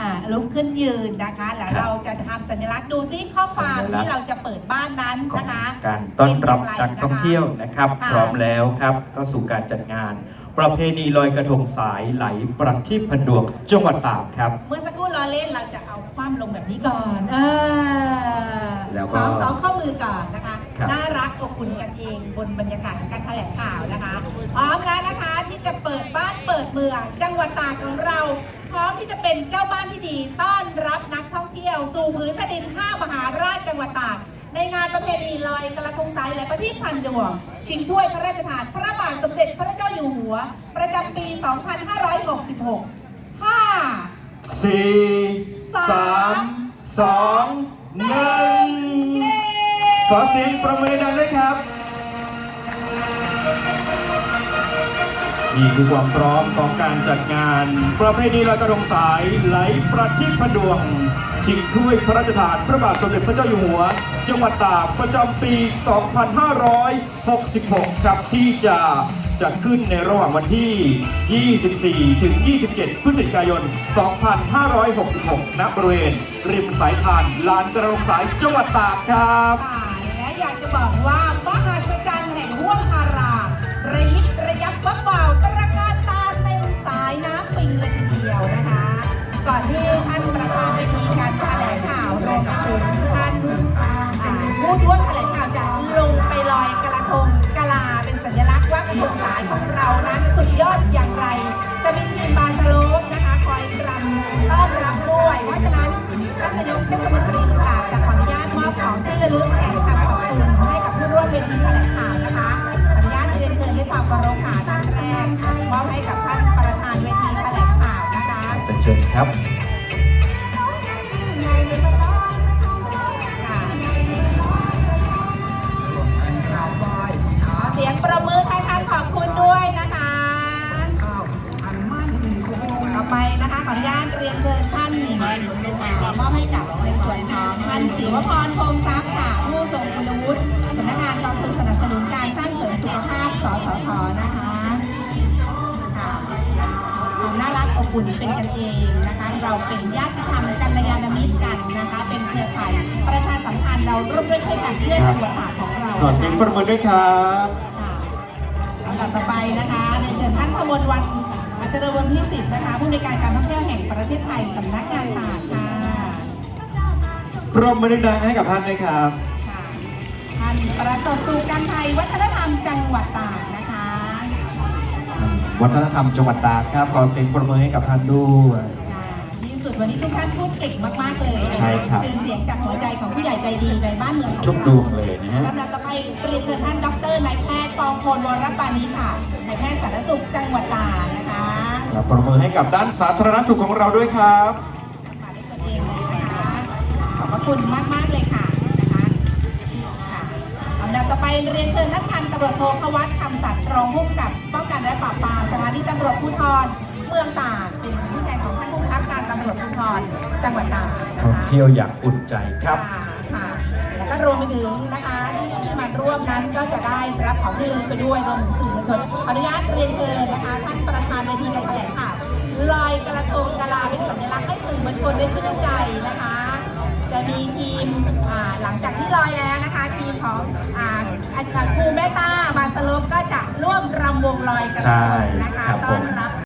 อ่าลุกขึ้นยืนนะคะ แล้วครับเราจะทำสัญลักษณ์ดูที่ข้อความสัญลักษณ์ ที่เราจะเปิดบ้านนั้นของนะคะ การต้อนรับเป็นอย่างไรนักท่องเที่ยวนะครับ ค่ะ พร้อมแล้วครับก็สู่การจัดงาน ประเพณีลอยกระทงสายไหลประทีปพันดวงจังหวัดตากครับ เมื่อสักครู่เราเล่นเราจะเอาคว่ำลงแบบนี้ก่อน เออแล้วก็ซ้อมซ้อมข้อมือก่อนนะคะ ครับ น่ารักอบอุ่นกันเองบนบรรยากาศของการแถลงข่าวนะคะ พร้อมแล้วนะคะที่จะเปิดบ้านเปิดเมือง จังหวัดตากของเราพร้อมที่จะ เป็นเจ้าบ้านที่ดีต้อนรับนักท่องเที่ยว สู่พื้นแผ่นดินห้ามหาราชจังหวัดตากในงานประเพณีลอยกระทงสายและประทีปพันดวง ชิงถ้วยพระราชทานพระบาทสมเด็จพระเจ้าอยู่หัว ประจำปี 2566 5สี่สามสองหนึ่งขอเสียงประมือดังด้วยครับ นี่คือความพร้อมของการจัดงาน ประเพณีลอยกระทงสายไหลประทีปพดวง ชิงถ้วยพระราชทานพระบาทสมเด็จพระเจ้าอยู่หัว จังหวัดตากประจำปี 2566 ครับที่จะจัดขึ้นในระหว่างวันที่ 24 ถึง 27 พฤศจิกายน 2566 ณ บริเวณริมสายทานลานกระทงสายจังหวัดตากครับ และอยากจะบอก ก่อนที่ท่านประธานเวทีการแถลงข่าวรวมไปถึงท่านผู้ร่วมแถลงข่าวจะลงไปลอยกระทงกะลาเป็นสัญลักษณ์ว่ากระทงสายของเรานั้นสุดยอดอย่างไร จะมีทีมบาสโลปนะคะคอยรำต้อนรับด้วยเพราะฉะนั้นท่านนายก ครับเสียงประมือให้ท่านขอบคุณด้วยนะคะต่อไปนะคะขออนุญาตเรียนเชิญท่านมอบให้กับในส่วนของท่านศิวพรพงษ์ทรัพย์ค่ะ ผู้ทรงคุณวุ บอุ่นเป็นกันเองนะคะ เราเป็นญาติธรรมกัลยาณมิตรกันนะคะ เป็นเครือข่ายประชาสัมพันธ์เราร่วมด้วยช่วยกันเพื่อจังหวัดตากของเราขอเสียงประมือด้วยครับค่ะลำดับต่อไปนะคะในเชิญท่านขบวนวันเจริญวันพิสิทธิ์นะคะ ผู้ในวยการการท่องเที่ยวแห่งประเทศไทยสำนักงานตากค่ะปรบมือดังๆให้กับท่านด้วยครับค่ะท่านประสบสู่การไทยวัฒนธรรมจังหวัดตากนะคะ วัฒนธรรมจังหวัดตากครับขอเสียงปรบมือให้กับท่านด้วยค่ะที่สุดวันนี้ทุกท่านพูดเก่งมากๆเลยนะะใช่ครับ เป็นเสียงจากหัวใจของผู้ใหญ่ใจดีในบ้านเมืองของทุกดเราวงเลยนะฮะลำดับต่อไปเรียนเชิญท่านดรนายแพทย์ปองพลวรปานิชค่ะนายแพทย์สาธารณสุขจังหวัดตากนะคะครับปรบมือให้กับด้านสาธารณสุขของเราด้วยครับ มาด้วยตัวเองเลยนะคะขอบพระคุณมากมากๆเลยค่ะนะคะ เรียนเชิญท่านพันตำรวจโทพวัตคำสัตย์รองผู้กำกับป้องกันและปราบปรามสถานีตำรวจภูธรเมืองตากเป็นผู้แทนของท่านผู้บังคับการตำรวจภูธรจังหวัดตากนะท่องคะเที่ยวอย่างอุ่นใจครับค่ะค่ะแล้วก็รวมไปถึงนะคะที่มาร่วมนั้นก็จะได้รับของที่ระลึกไปด้วยรวมถึงสื่อมวลชนขออนุญาตเรียนเชิญนะคะท่านประธานเวทีการแถลงข่าวลอยกระทงกะลาเป็นสัญลักษณ์ให้สื่อมวลชนได้ชื่นใจนะคะ จะมีทีมอ่าหลังจากที่ลอยแล้วนะคะ ทีมของอ่าอาจารย์ครูเมตตาบาสโลปก็จะร่วมรำวงลอยกระทใช่งนะคะครับต้อนผม